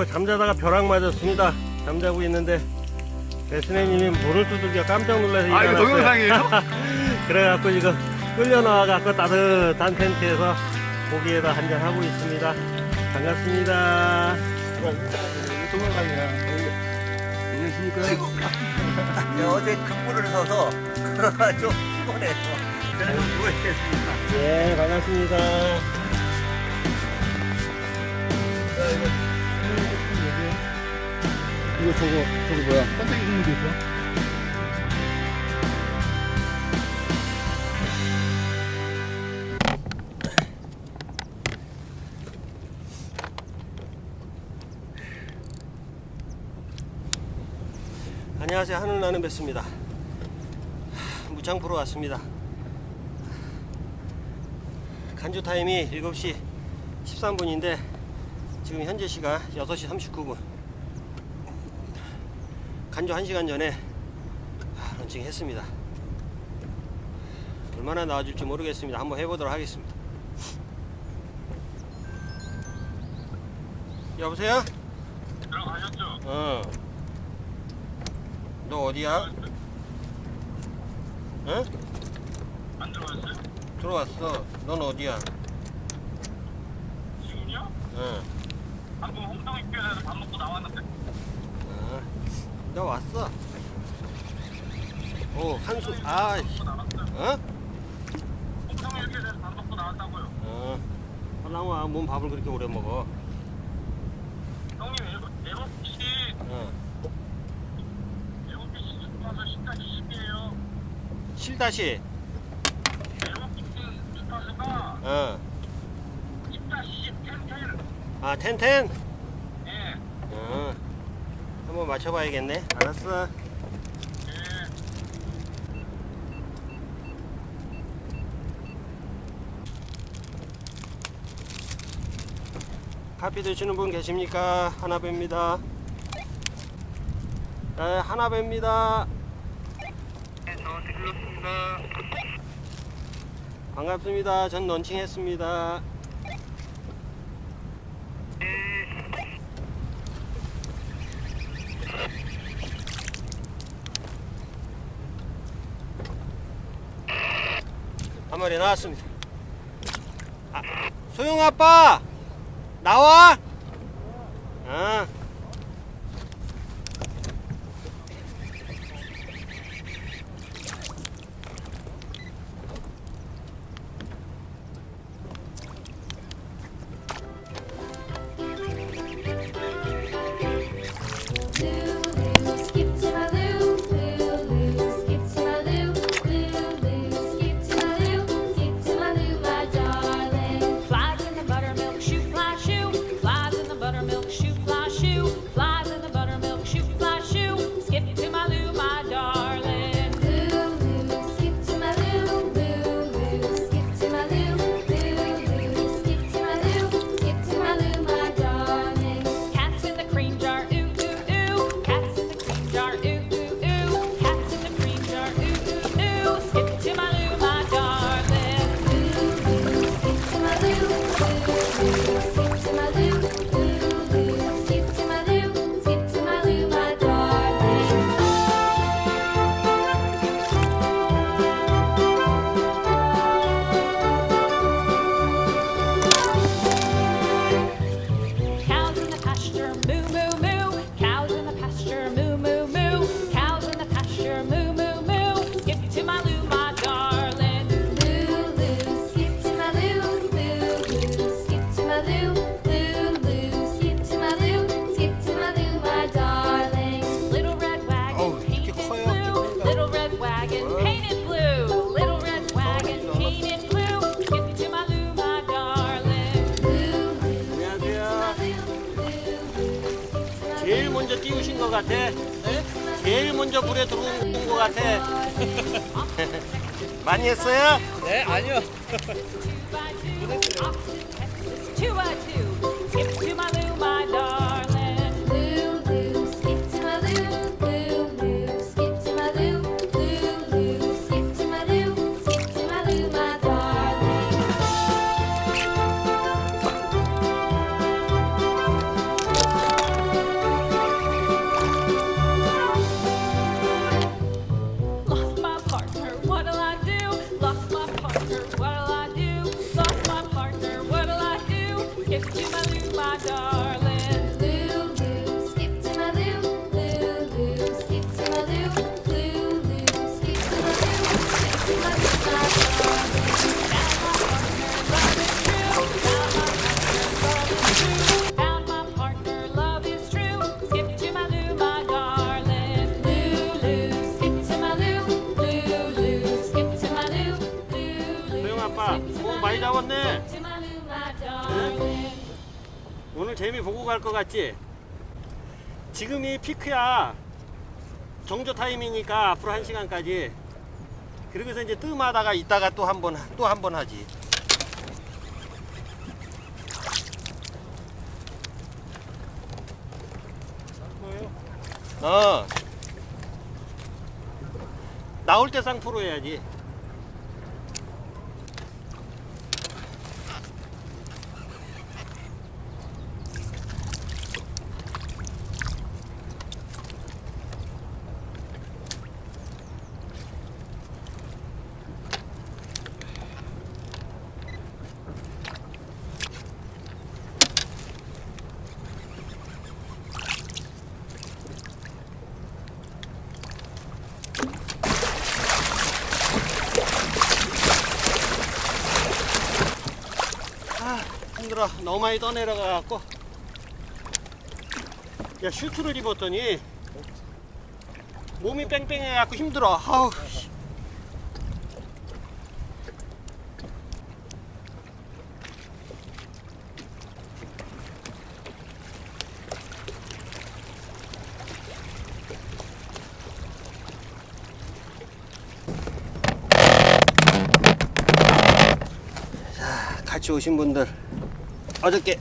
아이고 잠자다가 벼락 맞았습니다. 잠자고 있는데 베스네님이 문을 두들겨 깜짝 놀라서 아, 이거 일어났어요. 동영상이에요? 그래갖고 지금 끌려 나와갖고 따뜻한 텐트에서 고기에다 한잔 하고 있습니다. 반갑습니다. 동영상이야. 안녕하십니까? 네, 어제 급부를 서서 좀 피곤해서 저는 누워있겠습니다. 예, 반갑습니다. 이거 저거 저거 뭐야? 선택이 국물도 있어? 안녕하세요. 하늘나는 뱃습니다. 무창프로 왔습니다. 간주 타임이 7시 13분인데 지금 현재 시간 6시 39분. 간주 1시간 전에 런칭 했습니다. 얼마나 나와줄지 모르겠습니다. 한번 해보도록 하겠습니다. 여보세요? 들어가셨죠? 어. 너 어디야? 응? 안 들어갔어요? 들어왔어. 넌 어디야? 지금요? 응. 방금 홍성익교에서 밥 먹고 나왔는데 어. 너 왔어. 오, 한수, 아, 씨. 먹고 나왔어요. 어? 홍성익교에서 밥 먹고 나왔다고요. 어. 하나와 뭔 밥을 그렇게 오래 먹어. 형님 일곱 일곱 시 어. 일곱 시 주파수 십까지 십이에요. 7다시, 일곱 시 주파수가 어. 십다시 십텐텐. 아, 텐텐? 한번 맞춰봐야겠네. 알았어. 예. 커피 드시는 분 계십니까? 하나배입니다. 네, 하나배입니다. 네, 저한테 불렀습니다. 반갑습니다. 전 런칭했습니다. 한 마리 나왔습니다. 아, 소영 아빠 나와. 아. Texas. Two by two. 재미 보고 갈 것 같지? 지금이 피크야. 정조 타임이니까 앞으로 한 시간까지. 그러고서 이제 뜸하다가 있다가 또 한 번, 또 한 번 하지. 어. 나올 때 쌍프로 해야지. 아 힘들어 너무 많이 떠내려가 갖고. 야 슈트를 입었더니 몸이 뺑뺑해 갖고 힘들어. 아우 씨. 같이 오신 분들 어저께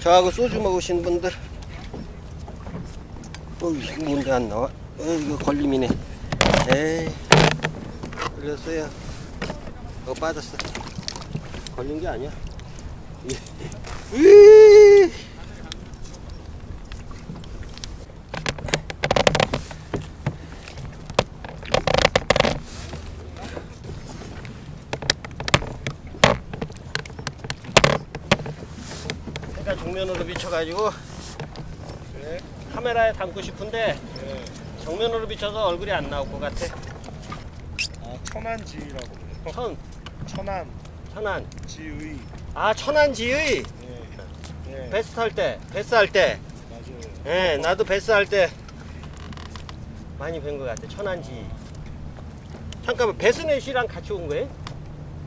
저하고 소주 먹으신 분들. 어 이거 뭔데 안 나와? 어 이거 걸림이네. 에이 걸렸어요. 어 빠졌어. 걸린 게 아니야. 으이. 해가 정면으로 비춰가지고 카메라에 담고 싶은데 정면으로 비춰서 얼굴이 안 나올 것 같아. 아, 천안지라고 그래요. 천, 천안 천안. 지의. 아 천안지의 예. 예. 베스트 할 때, 베스 할 때. 맞아요. 예, 나도 베스 할 때 많이 뵌 것 같아. 천안지. 잠깐만 베스넷이랑 같이 온 거예요?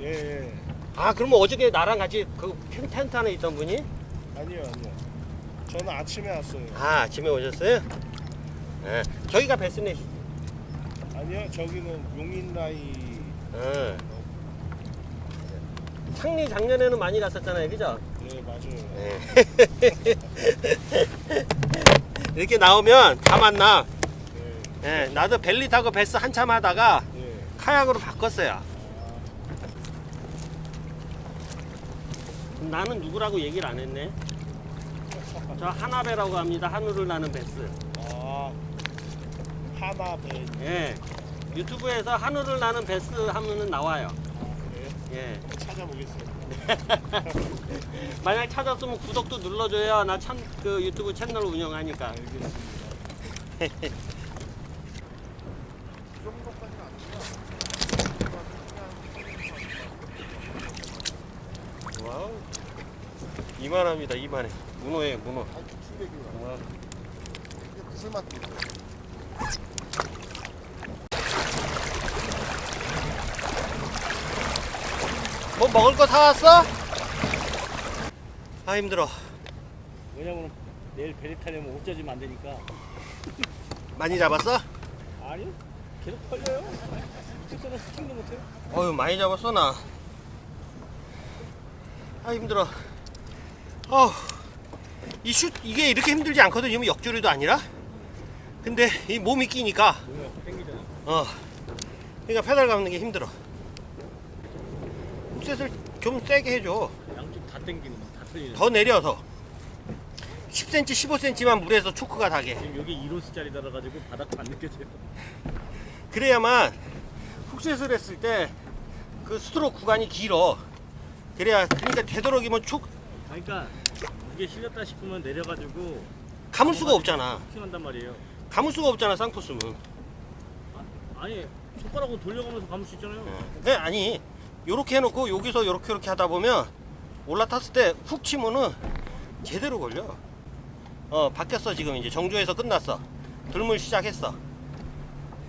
예, 예. 아 그러면 어저께 나랑 같이 그 텐- 텐트 안에 있던 분이? 아니요, 아니요. 저는 아침에 왔어요. 아 아침에 오셨어요? 예, 저기가 베스넷이지. 아니요, 저기는 용인라이. 어. 창리 작년에는 많이 갔었잖아요, 그죠? 예, 맞아요. 예. 이렇게 나오면 다 만나. 예, 예, 나도 벨리 타고 베스 한참 하다가 예. 카약으로 바꿨어요. 나는 누구라고 얘기를 안 했네. 저 하나배라고 합니다. 하늘을 나는 베스. 아, 하나배. 예. 유튜브에서 하늘을 나는 베스 하면은 나와요. 그래요? 예. 찾아보겠습니다. 만약 찾았으면 구독도 눌러줘야 나 참 그 유튜브 채널 운영하니까. 알겠습니다. 와우. 이만합니다. 이만해. 문어에 문어. 와. 뭐 먹을 거 사왔어? 아 힘들어. 왜냐면 내일 배리 타려면 옷 젖으면 안 되니까. 많이 잡았어? 아니요. 계속 털려요. 숙소는 스팅도 못해요. 어휴 많이 잡았어 나. 아 힘들어. 어우 이 슛 이게 이렇게 힘들지 않거든. 이면 역조리도 아니라. 근데 이 몸이 끼니까. 어. 그러니까 페달 감는 게 힘들어. 훅셋을 좀 세게 해줘. 양쪽 다 땡기는 거, 다 털리는. 더 내려서. 10cm, 15cm만 물에서 초크가 닿게. 지금 여기 2로스짜리 달아가지고 바닥 안 느껴져요. 그래야만 훅셋을 했을 때 그 스트로크 구간이 길어. 그래야 그러니까 되도록이면 촉 그러니까 이게 실렸다 싶으면 내려가지고 감을 수가 없잖아. 킹한단 말이에요. 감을 수가 없잖아 쌍포스는. 아니 손가락으로 돌려가면서 감을 수 있잖아요. 네 아니 요렇게 해놓고 여기서 요렇게 요렇게 하다 보면 올라탔을 때 훅 치면은 제대로 걸려. 어 바뀌었어 지금 이제 정조에서 끝났어. 들물 시작했어.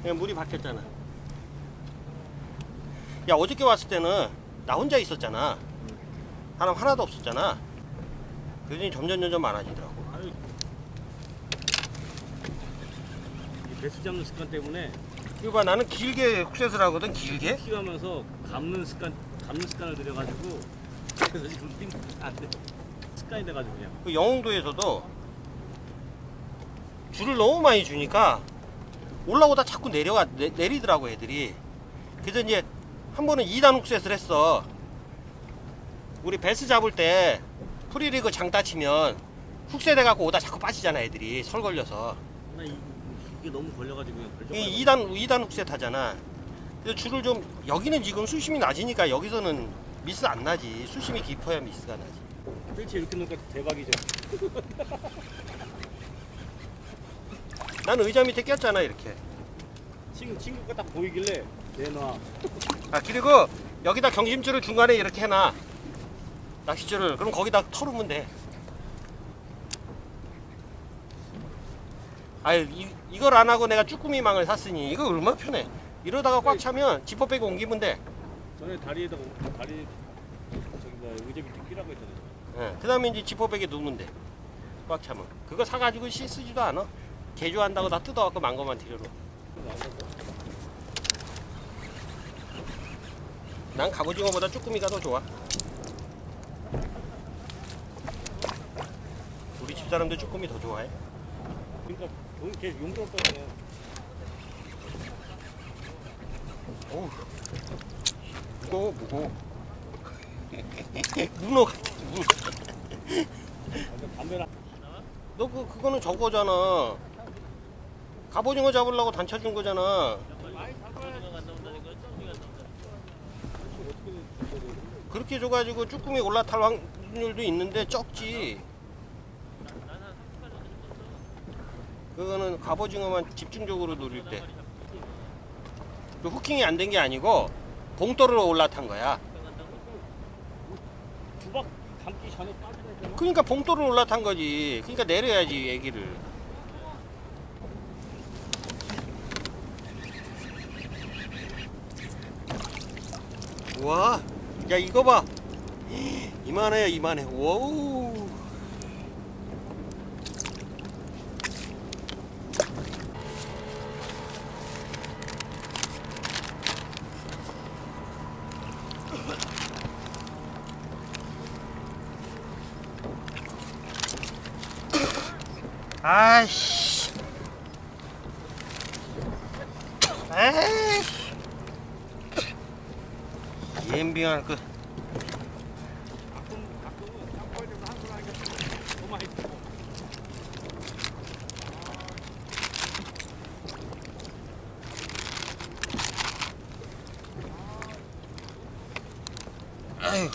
그냥 물이 바뀌었잖아. 야 어저께 왔을 때는 나 혼자 있었잖아. 사람 하나도 없었잖아. 그러더니 점점 점점 많아지더라고. 아유. 이 배수 잡는 습관 때문에 이거 봐 나는 길게 훅셋을 하거든 길게. 키우면서 감는 습관 감는 습관을 들여가지고 그래서 지금 띵안 돼. 습관이 돼가지고 그냥. 그 영흥도에서도 줄을 너무 많이 주니까 올라오다 자꾸 내려가 내, 내리더라고 애들이. 그래서 이제 한 번은 2단 훅셋을 했어. 우리 베스 잡을 때 프리리그 장따 치면 훅셋 해갖고 오다 자꾸 빠지잖아 애들이 설 걸려서. 나 이, 이게 너무 걸려가지고 그냥 걸려. 이 2단 2단 훅셋 하잖아. 그래서 줄을 좀 여기는 지금 수심이 낮으니까 여기서는 미스 안 나지. 수심이 깊어야 미스가 나지. 뜰채 이렇게 놓으니까 대박이죠. 난 의자 밑에 꼈잖아 이렇게. 친구 친구가 딱 보이길래 내놔. 아 그리고 여기다 경심줄을 중간에 이렇게 해놔 낚싯줄을 그럼 거기다 털으면 돼. 아유 이, 이걸 안 하고 내가 쭈꾸미 망을 샀으니 이거 얼마나 편해. 이러다가 꽉 차면 지퍼 빼고 옮기면 돼. 전에 다리에다 다리 저기 뭐야 의자 밑에 끼라고 했잖아요. 예, 그 다음에 이제 지퍼백에 넣으면 돼꽉 차면. 그거 사가지고 씨 쓰지도 않아. 개조한다고 다 뜯어갖고 망 거만 뒤로 난 갑오징어보다 쭈꾸미가 더 좋아 우리 집 사람들 쭈꾸미 더 좋아해 그러니까 용, 걔 용돈. 어우 무거워 무거워 문어 담배나 너 그 그거는 저거잖아. 갑오징어 잡으려고 단차 준 거잖아. 그렇게 줘가지고 쭈꾸미 올라탈 확률도 있는데 적지. 그거는 갑오징어만 집중적으로 노릴 때. 그 후킹이 안 된 게 아니고 봉돌로 올라탄 거야. 두박 감기 전에 되나? 그러니까 봉돌로 올라탄 거지. 그러니까 내려야지 애기를. 와, 야 이거 봐. 이만해, 이만해. 와우. 에이씨. 옌빙할 그. 가끔 가끔은 짬뽕 좀 한번 하니까 너무 많이 먹어. 아유.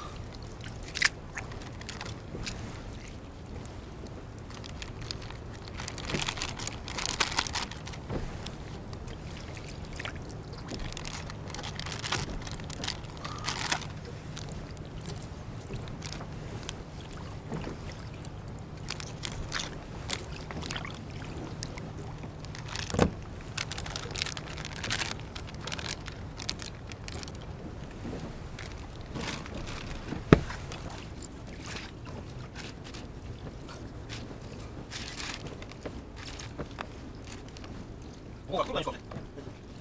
뭐가 또 많이 좋아.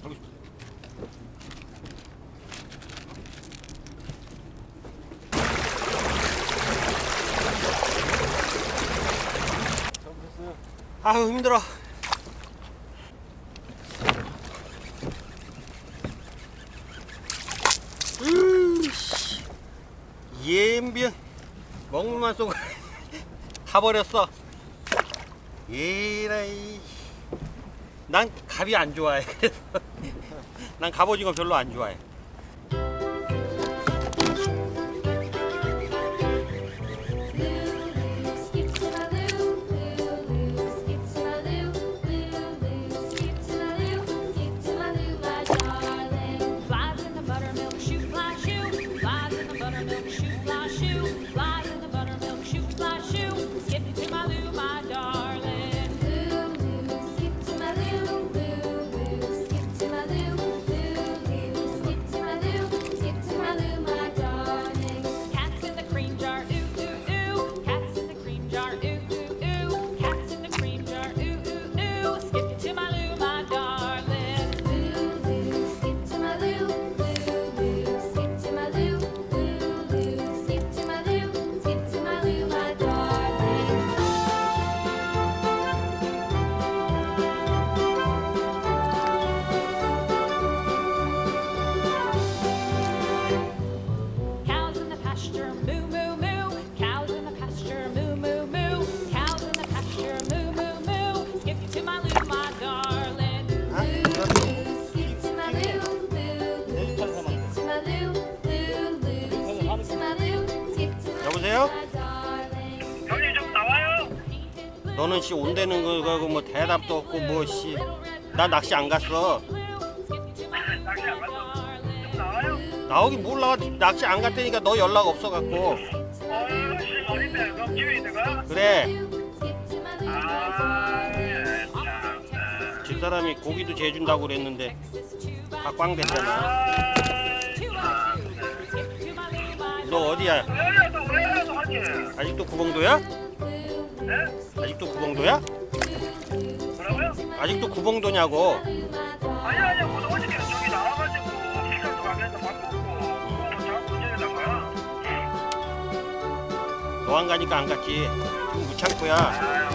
알고 싶어. 아유 힘들어. 으이씨. 옌병 먹물만 쏘고 다 버렸어. 에라이. 난 갑이 안 좋아해. 난 갑오징어 별로 안 좋아해. 씨 온다는 거 가고 뭐 대답도 없고 뭐 씨. 나 낚시 안 갔어. 낚시 안 갔어. 좀 나와요. 나오긴 몰라. 낚시 안 갔다니까 너 연락 없어 갖고. 그래. 집사람이 고기도 재준다고 그랬는데 다 꽝 됐잖아. 아, 너 어디야? 아직도 구봉도야? 네? 아직도 구봉도야? 뭐라고요? 아직도 구봉도냐고. 아니 아니 오늘 어저께 저기 나와가지고 시간도 가면서 밥 먹고 또 자꾸 지내던 거야. 너 안 가니까 안 갔지. 지금 무창포야. 아유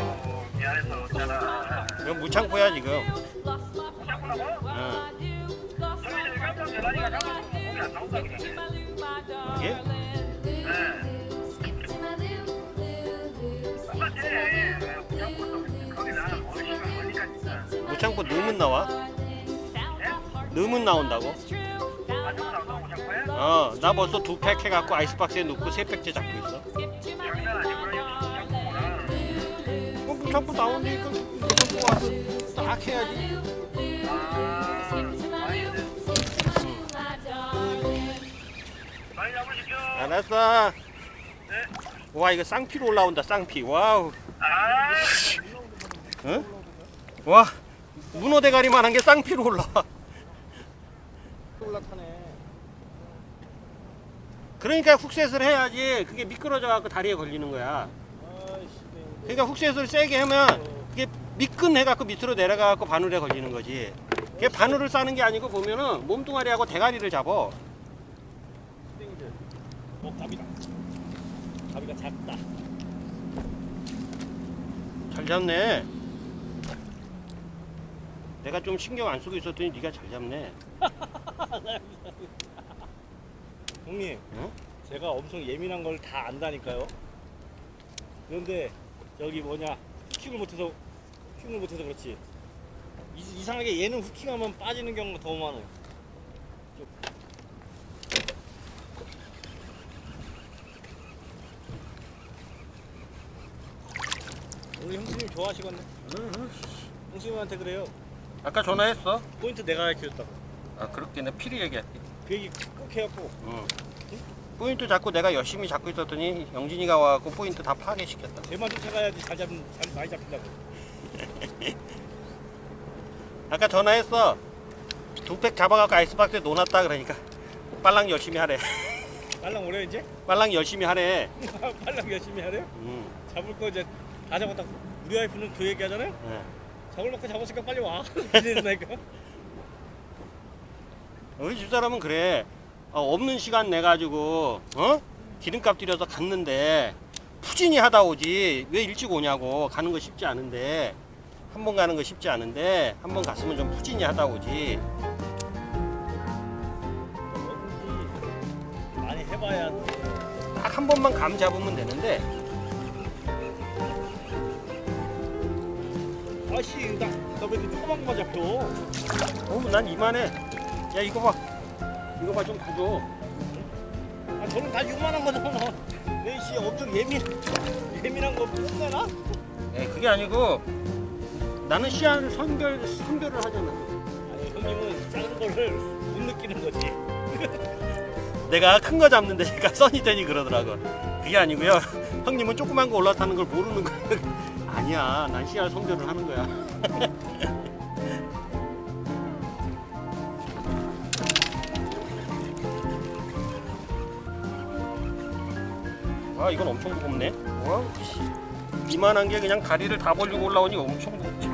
미안해서 어쩌나. 이건 무창포야 지금. 자꾸 나와? 응. 저희 저기 깜짝 놀라니까 안 나온다 그러네. 이게? 무창포 넣으면 나와. 넣으면 나온다고. 어, 나 벌써 두 팩 해갖고 아이스박스에 넣고 세 팩째 잡고 있어. 어, 무창포 나오니까 무창포 와서 딱 해야지. 잡으십시오. 알았어. 네. 와 이거 쌍피로 올라온다 쌍피. 와우. 아, 응? 와 문어 대가리만한 게 쌍피로 올라와. 올라타네. 그러니까 훅셋을 해야지 그게 미끄러져 갖고 다리에 걸리는 거야. 아이씨. 그러니까 훅셋을 세게 하면 그게 미끈해 갖고 밑으로 내려가 갖고 바늘에 걸리는 거지. 그게 바늘을 싸는 게 아니고 보면은 몸뚱아리하고 대가리를 잡어. 땡이들. 어 가비다. 가비가 작다. 잘 잡네. 내가 좀 신경 안 쓰고 있었더니 네가 잘 잡네. 형님. 응? 제가 엄청 예민한 걸 다 안다니까요. 그런데 여기 뭐냐 후킹을 못해서 후킹을 못해서 그렇지. 이, 상하게 얘는 후킹하면 빠지는 경우가 더 많아요. 좀. 우리 형수님 좋아하시겠네. 형수님한테 그래요. 아까 전화했어. 포인트 내가 가르쳐줬다고. 아 그렇겠네. 필히 얘기했지. 그 얘기 꼭 해갖고 응. 포인트 잡고 내가 열심히 잡고 있었더니 영진이가 와갖고 포인트 다 파괴시켰다. 대만 쫓아가야지 잘 잡는 잘 많이 잡힌다고. 아까 전화했어. 두 팩 잡아갖고 아이스박스에 놓았다 그러니까 빨랑 열심히 하래. 빨랑 오래 이제? 빨랑 열심히 하래. 빨랑 열심히 하래요? 응. 잡을 거 이제 다 잡았다. 우리 와이프는 그 얘기 하잖아요. 응. 잡을 만큼 잡았으니까 빨리 와. 이랬다니까. 우리 집사람은 그래. 어, 없는 시간 내 가지고 어 기름값 들여서 갔는데 푸진히 하다 오지 왜 일찍 오냐고 가는 거 쉽지 않은데 한 번 가는 거 쉽지 않은데 한 번 갔으면 좀 푸진히 하다 오지. 뭐든지 많이 해봐야 딱 한 번만 감 잡으면 되는데 아씨 나너왜 이렇게 조그만 것만 잡혀? 어난 이만해. 야 이거 봐. 이거 봐좀 봐줘. 아 저는 다 요만한 거잖아. 내씨 엄청 예민 예민한 거 뽐내나? 에 그게 아니고 나는 시야를 선별 선별을 하잖아. 아니 형님은 작은 거를 못 느끼는 거지. 내가 큰 거 잡는데 얘가 써니 되니 그러더라고. 그게 아니고요. 형님은 조그만 거 올라타는 걸 모르는 거야. 아니야. 난 시야 선별을 하는 거야. 와 이건 엄청 무겁네. 와 씨. 이만한 게 그냥 다리를 다 벌리고 올라오니 엄청 무겁지.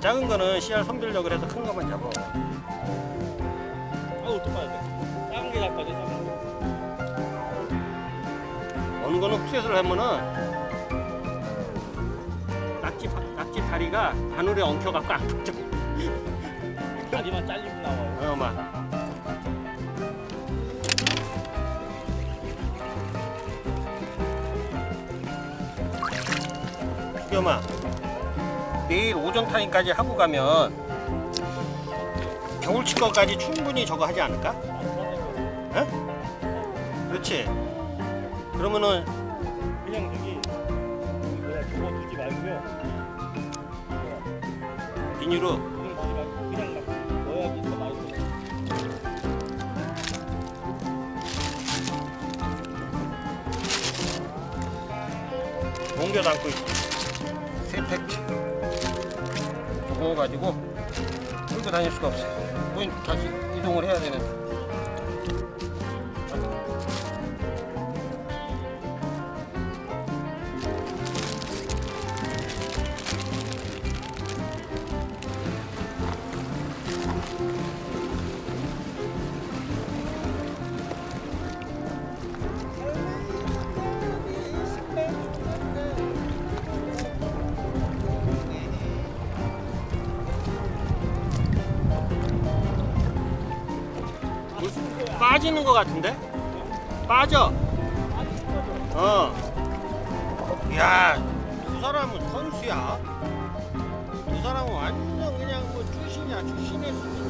작은 거 거는 씨알 선별력을 해서 큰 거만 잡아. 아우 또 돼. 작은 게 거. 어느 거는 훅셋을 하면은 낙지 바- 낙지 다리가 바늘에 엉켜갖고 안 터져. 다리만 잘리고 나와요. 어, 막. 수겸아 내일 오전 타임까지 하고 가면 겨울치 거까지 충분히 저거 하지 않을까? 그렇지 그러면은 그냥 저기 뭐야 저거 두지 말고요. 비닐로. 그냥 두지 말고 그냥 막 넣어야지 더 맛있어. 옮겨 담고 있어. 세 팩트. 무거워 가지고 끌고 다닐 수가 없어 우린 다시 이동을 해야 되는 어. 야, 두 사람은 선수야. 두 사람은 완전 그냥 뭐 주신이야, 주신의 수준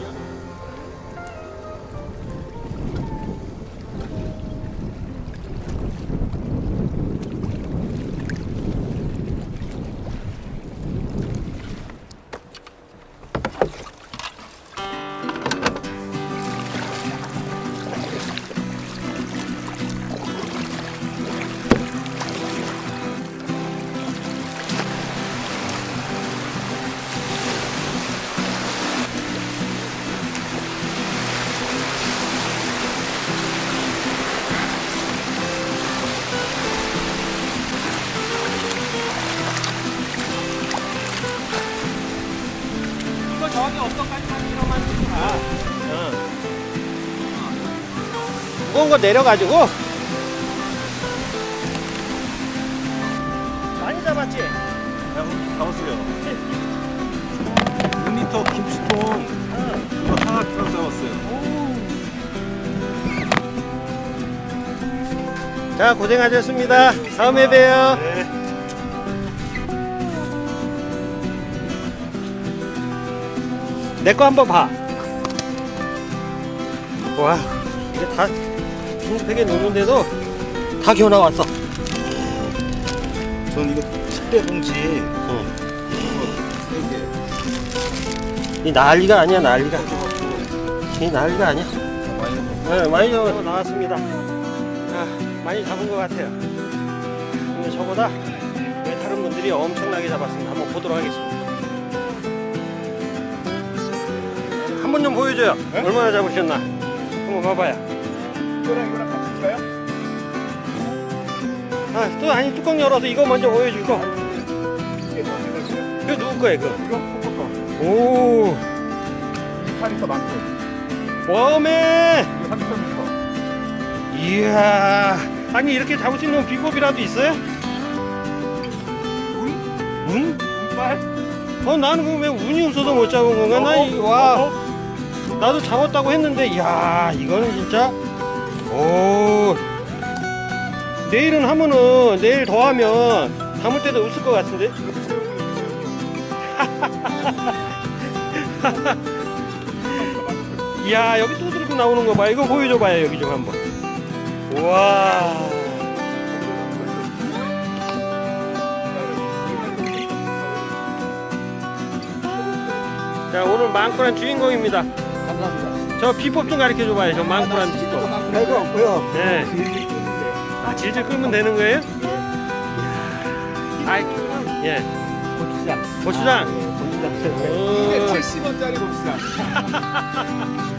어. 무거운 거 내려가지고 많이 잡았지? 가보세요. 6리터 김치통 이거 하나 딱 잡았어요. 자 고생하셨습니다. 다음에 봬요. 네. 내 거 한번 봐. 와, 이게 다 빙팩에 놓는데도 다 기어 나왔어. 전 이거 특대 봉지 응. 세 개. 이 난리가 아니야, 난리가. 이 난리가 아니야. 많이. 네, 많이 잡아 나왔습니다. 아, 많이 잡은 것 같아요. 근데 저보다 왜 다른 분들이 엄청나게 잡았습니다. 한번 보도록 하겠습니다. 한 번 좀 보여줘요. 얼마나 잡으셨나? 한번 봐봐요. 이거랑 이거랑 같이 줄까요? 아, 또 아니 뚜껑 열어서 이거 먼저 보여주고. 이게 거예요? 이거 누구 거예요, 이거? 이거 거. 오, 4리터 만큼. 웜에. 이거 3리터. 이야, 아니 이렇게 잡을 수 있는 비법이라도 있어요? 운? 운빨? 어, 나는 그왜 운이 없어서 못 잡은 건가? 나 이, 와, 나도 잡았다고 했는데, 이야, 이거는 진짜, 오. 내일은 하면은, 내일 더 하면, 담을 때도 없을 것 같은데? 이야, 여기 또 들고 나오는 거 봐. 이거 보여줘봐요, 여기 좀 한번. 우와. 자, 오늘 망꾸란 주인공입니다. 저 비법 좀 가르쳐 줘봐요, 저 망꾸란 비법. 별거 없고요. 네. 아, 질질 끌면 되는 거예요? 아이, 예. 고추장. 고추장. 고추장. 오. 70원짜리 봅시다.